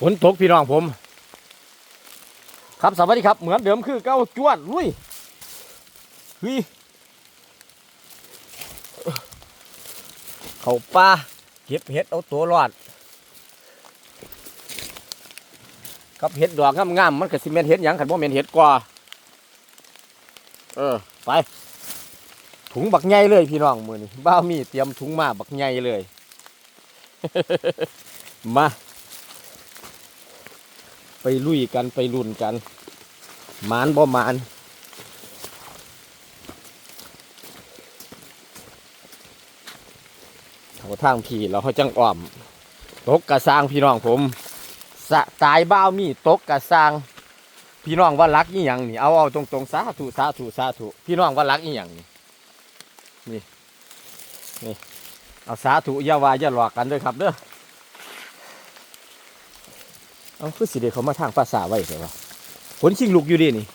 ฝนตกพี่น้องผม ครับสวัสดีครับ เหมือนเดิมคือเก้าจวดลุยเฮ้ยเขาป่าเก็บเห็ดเอาตัวรอดกับเห็ดดอกงามๆมันก็สิเมนเห็ดยังขันบ่เมนเห็ดกว่าเออไป ถุงบักใหญ่เลยพี่น้องมือนี่บ้ามีเตรียมถุงมาบักใหญ่เลย มา ไปลุยกันไปลุ่นกันมานบ่มานเขาทางพี่เราเขาจังอ้อม ตกกระซางพี่น้องผมสะตายบ้าวมีตกกระซาง พี่น้องว่ารักอีหยังนี่เอาเอาตรงตรงๆสาธุสาธุสาธุพี่น้องว่ารักอีหยังนี่นี่นี่เอาสาธุอย่าว่าอย่าหลอกกันเด้วยครับเด้อ เอาคือสิเดเขามาทางภาษาไว้ใช่ปะผลชิงลูกอยู่ดีนี่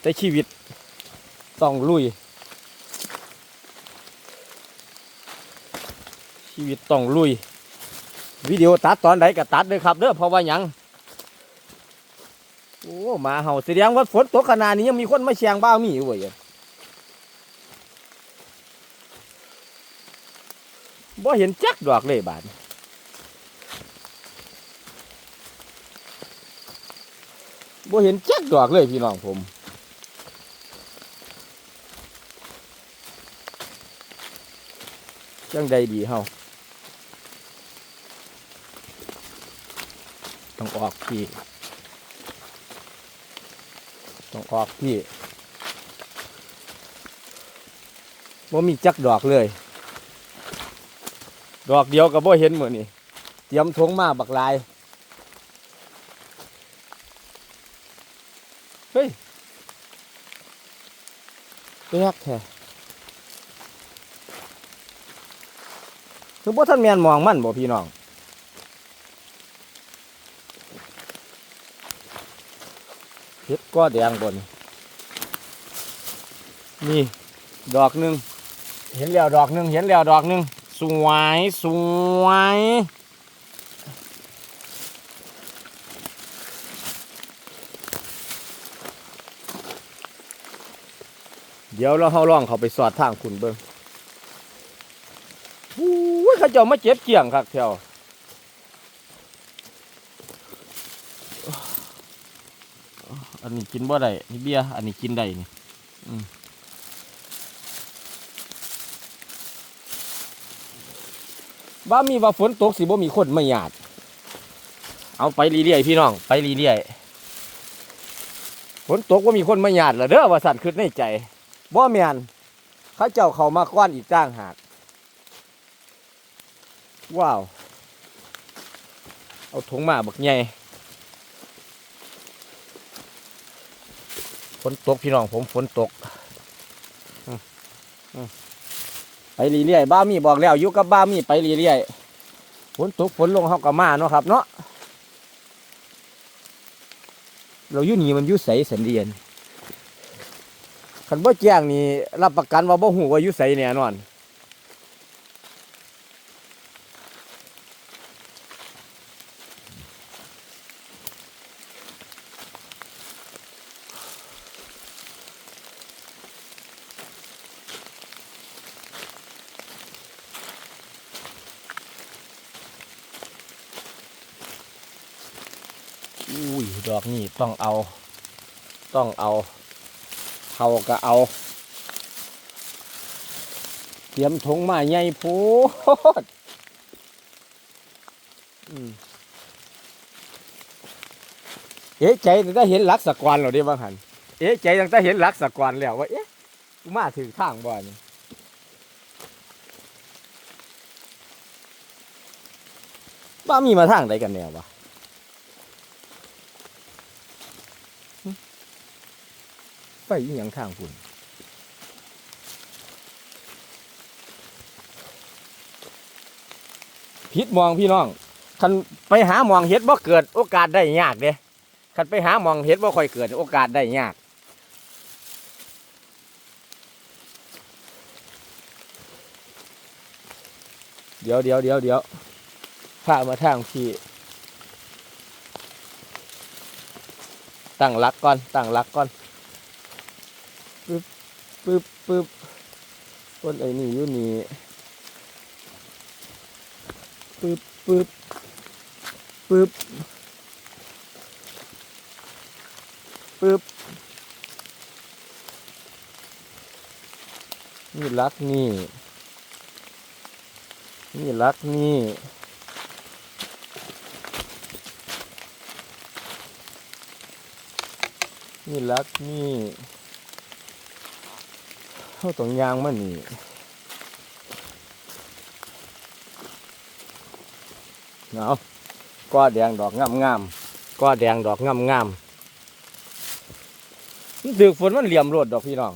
แต่ชีวิตต้องลุย ชีวิตต้องลุย วิดีโอตัดตอนใดก็ตัดเลยครับเด้อเพราะว่ายังโอ้มาเห่าแสดงว่าฝนตกขนาดนี้ยังมีคนมาแชงบ้ามีอยู่เว้ยบ่เห็นจักดอกเลยบาด บ่เห็นจักดอกเลยพี่น้องผมจังใดดีเฮาต้องออกพี่ ต้องออกพี่ว่มีจักดอกเลย ดอกเดียวกับบ่เห็นเหมือนนี่เตรียมทงมาบักลาย เฮ้ย แปลกแท้คือบ่ท่านแมนมองมันบ่พี่น้องเห็ดก็แดงบนนี่ดอกหนึ่งเห็นแล้วดอกหนึ่งเห็นแล้วดอกหนึ่งสวยสวย ดี๋ยวเราเข้าล่องเขาไปสอดทางคุณเบิ้งโอ้ยเขาเจ้ามาเจ็บเกี่ยงครับแถวอันนี้กินบ่ได้นี่เบียอันนี้กินได้นี่บ้ามีว่าฝนตกสิบ่มีคนไมาหยาด เอาไปเรื่อยๆพี่น้อง ไปเรื่อยๆฝนตกว่ามีคนไมาหยาดเหรอเด้อว่าสั่นขึ้นในใจ บ่แมนเขาเจ้าเขามาก้อนอีกจ้างหาก ว้าว เอาถุงมาบักใหญ่ฝนตกพี่น้องผมฝนตกไปเรื่อยๆบ้ามีบอกแล้วอยู่กับบ้ามีไปเรื่อยๆฝนตกฝนลงเขาก็มาเนาะครับเนาะเราอยู่นี่มันอยู่ใสสันเดียน คันบ่แจ้งนี่รับประกันว่าบ่หูว่าอยู่ใสแน่นอนอุ้ยดอกนี่ต้องเอา ต้องเอา เขาก็เอา เตรียมถงมาใหญ่พูดเอ๊ะใจตั้งแต่เห็นลักสกวนเราได้บ้างหันเอ๊ะใจตั้งแต่เห็นลักสกวนแล้วว่าเอ๊ะกูมาถึงทางบ่อนบ้ามีมาทางใดกันแนววะ ไปอีหยังทางคุณพิษมองพี่น้องคันไปหามองเห็ดบ่เกิดโอกาสได้ยากเด้คันไปหามองเห็ดบ่ค่อยเกิดโอกาสได้ยากเดี๋ยวเดี๋ยวเดี๋ยวเดี๋ยวพามาทางพี่ ตั้งลักก่อน ตั้งลักก่อน ปึ๊บปึ๊บต้นไอ้นี่อยู่นี่ปึ๊บปึ๊บปึ๊บปึ๊บนี่ลักนี่ นี่ลักนี่นี่ลักนี่ เขาตรงยางมันนี่เอาะก้อแดงดอกงามงามก้อแดงดอกงามงามมันดึกฝนมันเหลี่ยมรดดอกพี่น้อง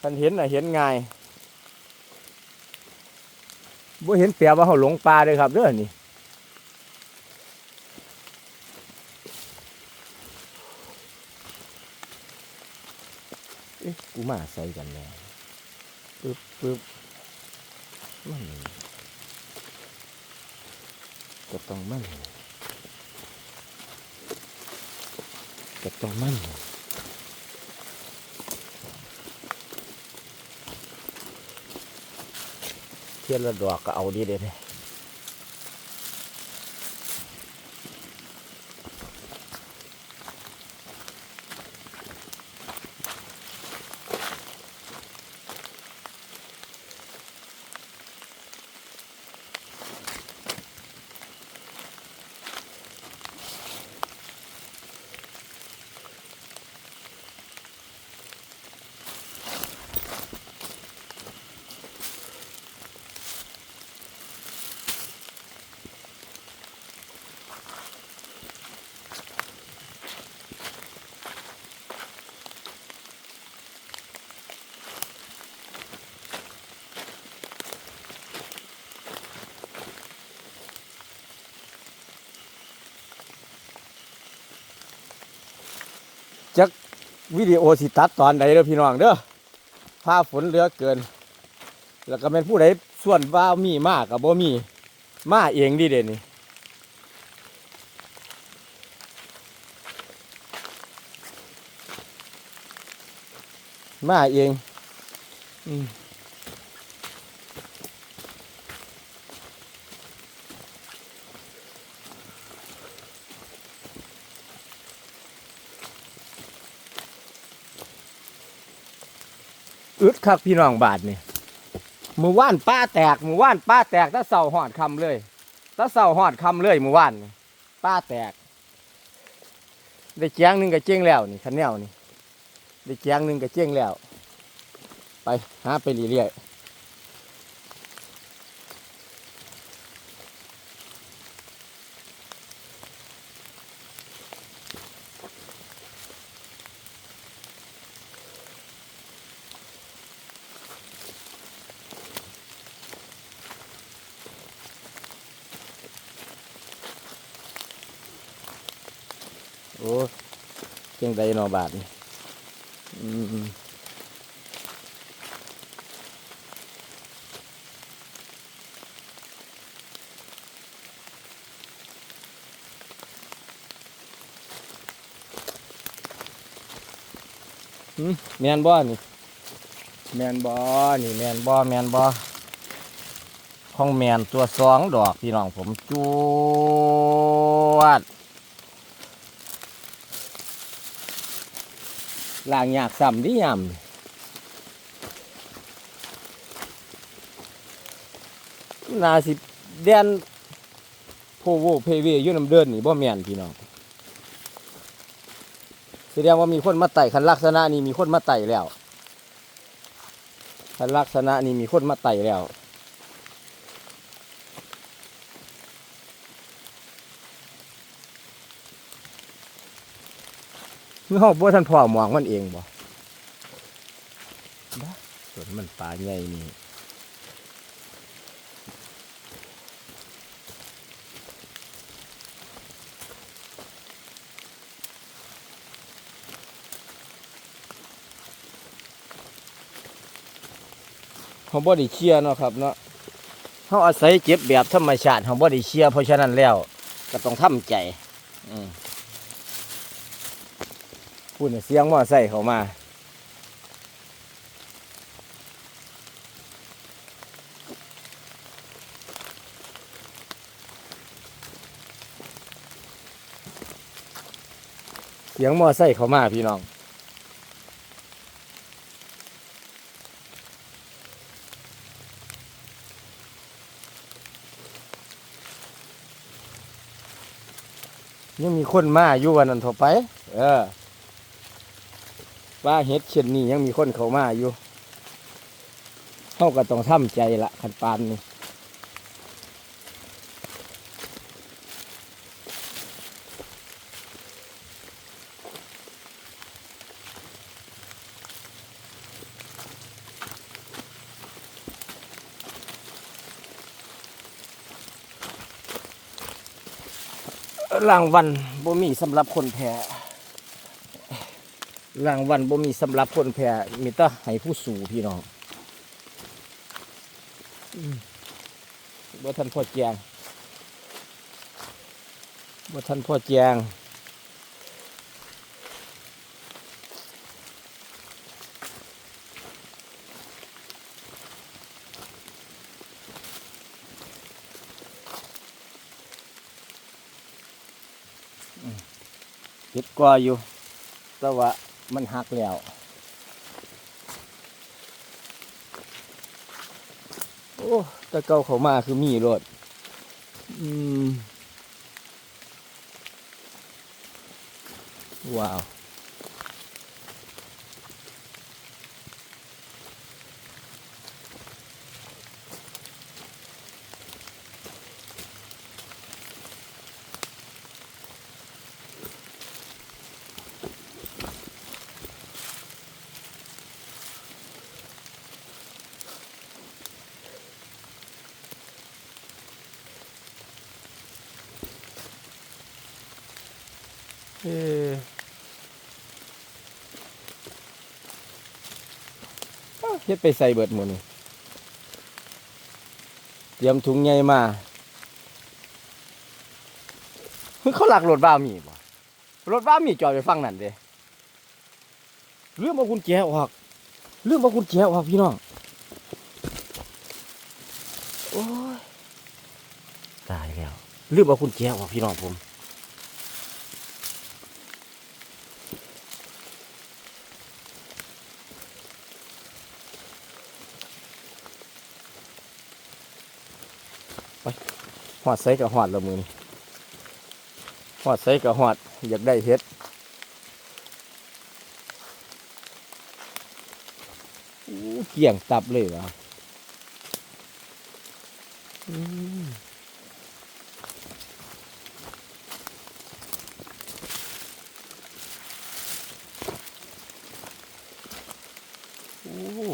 คันเห็นน่ะเห็นง่ายบ่เห็นแปลว่าเขาหลงป่าเลยครับเด้อนี่ เอ๊ะกู มาใส่กันแน่ปึ๊บปึ๊บมันก็ต้องมันก็ต้องมันเทียนละดอกก็เอาดีเด็ดเลย วิดีโอสิตัดตอนใดเด้อพี่น้องเด้อผ้าฝนเหลือเกิน แล้วก็เป็นผู้ใดส่วนว่ามีมากกับบ่มีมาเองดีเด่นนี่มาเอง อืม อึดคักพี่น้องบาทนี่มือว่านป้าแตกมือว่านป้าแตกถ้าเสาหอดคำเลยถ้าเสาหอดคำเลยมือว่านป้าแตก ได้แจ้งหนึ่งก็เจ๊งแล้วนี่คันแนวนี่ได้แจ้งหนึ่งก็เจ๊งแล้ว ไปหาไปเรื่อยๆ โอ้เจ๊งใดหนอบาทนี่อืมหืมแมนบ่นี่แมนบ่นี่แมนบ่แมนบ่ของแมนตัวสองดอกพี่น้องผมจวด ล่างยากซ้ำดิยำนาสิเดนโพโวเพเวอยู่น้ำเดินนี่บ่แม่นพี่น้องแสดงว่ามีคนมาไต่คันลักษณะนี้มีคนมาไต่แล้วคันลักษณะนี้มีคนมาไต่แล้ว มื่อเฮาบ่ทันพ่อมองมันเองบ่บ้าส่วนมันปลาใหญ่นี่เขาบ่ได้เคลียร์เนาะครับเนาะเขาอาศัยเจ็บแบบธรรมชาติเขาบ่ได้เชียร์เพราะฉะนั้นแล้ว ก็ต้องทำใจ อืม พูดน่ะเสียงมอไซค์เขามา เสียงมอไซค์เขามาพี่น้องยังมีคนมาอยู่วันนั้นเถอะไป เออ ว่าเฮ็ดเช่นนี้ยังมีคนเขามาอยู่เขาก็ต้องทำใจละคันปานนี้รางวัลบ่มีสำหรับคนแพ้ รางวัลบ่มีสำหรับคนแพ้มีแต่ให้ผู้สู่พี่น้องบ่ทันพ่อแจงบ่ทันพ่อแจงเจ็ดกว่าอยู่แต่ว่า มันหักแล้วโอ้ตะเกาเขามาคือมีรถอืมว้าว เอ๊ะอ้าวเฮ็ดไปใส่เบิดหมดนี่เตรียมถุงใหญ่มาเฮ้ยเขาหลักรถบ้ามีบ่รถบ้ามีจอดไปฟังนั่นเด้เรื่องมาคุณแจออกเรื่องมาคุณแจออกพี่น้องโอ้ยตายแล้วเรื่องมาคุณแจออกพี่น้องผม หอดใส่กับหอดละมือนี่หอดใส่กับหอดอยากได้เฮ็ดเกี่ยงตับเลยวะอืมโอ้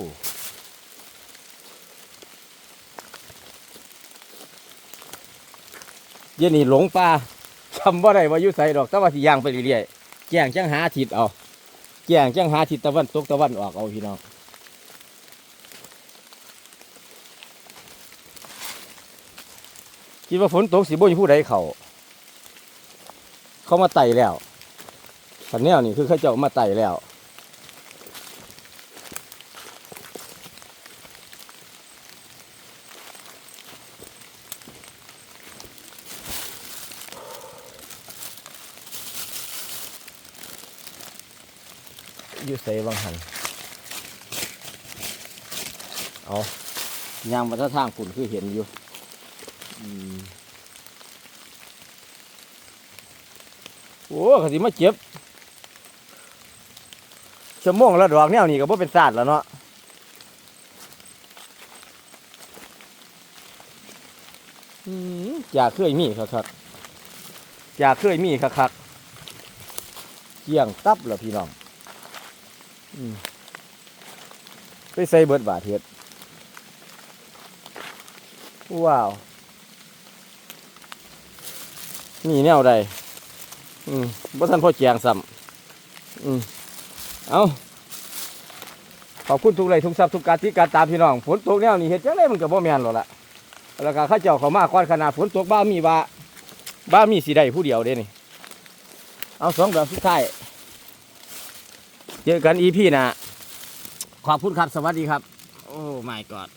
เยวนี้หลงป่าจำว่าได้ว่ายู่ใส่ดอกแต่ว่าสิย่างไปเรื่อยๆแจ้งจังหาทิศเอาแจ้งจังหาทิศตะวันตกตะวันออกเอาพี่น้องคิดว่าฝนตกสิบ่มีผู้ใดเขาเขามาไต่แล้วขันแนวนี่คือเขาเจ้ามาไต่แล้ว อยู่ใส่บางหันเอายางมาถ้าทางฝุ่นคือเห็นอยู่อโอ้ขสิมาเจ็บชั่วโมงละดอกแนวนี่ก็บ่เป็นศาสตร์แล้วเนาะอือยากเคยมีครับอยากเคยมีครับเกี่ยงตับเหรอพี่น้อง ไปใส่เบิดบาทเฮ็ดว้าว นี่แนวใดอืมบ่ทันพ่อแจงซ้ำอืมเอาขอบคุณทุกไรทุกทรัพย์ทุกการที่การตามพี่น้องฝนตกแนวนี้เห็ดจังไดมันก็บ่แม่นหรอกล่ะแล้วก็ข้าเจ้าเขามาก้อนขนาดฝนตกบ้ามีบ้าบ้ามีสีใดผู้เดียวเด้นี่ เอาสองแบบสุดท้าย เจอกันอีพี่นะขอบคุณครับ สวัสดีครับ โอ้ไม่กอด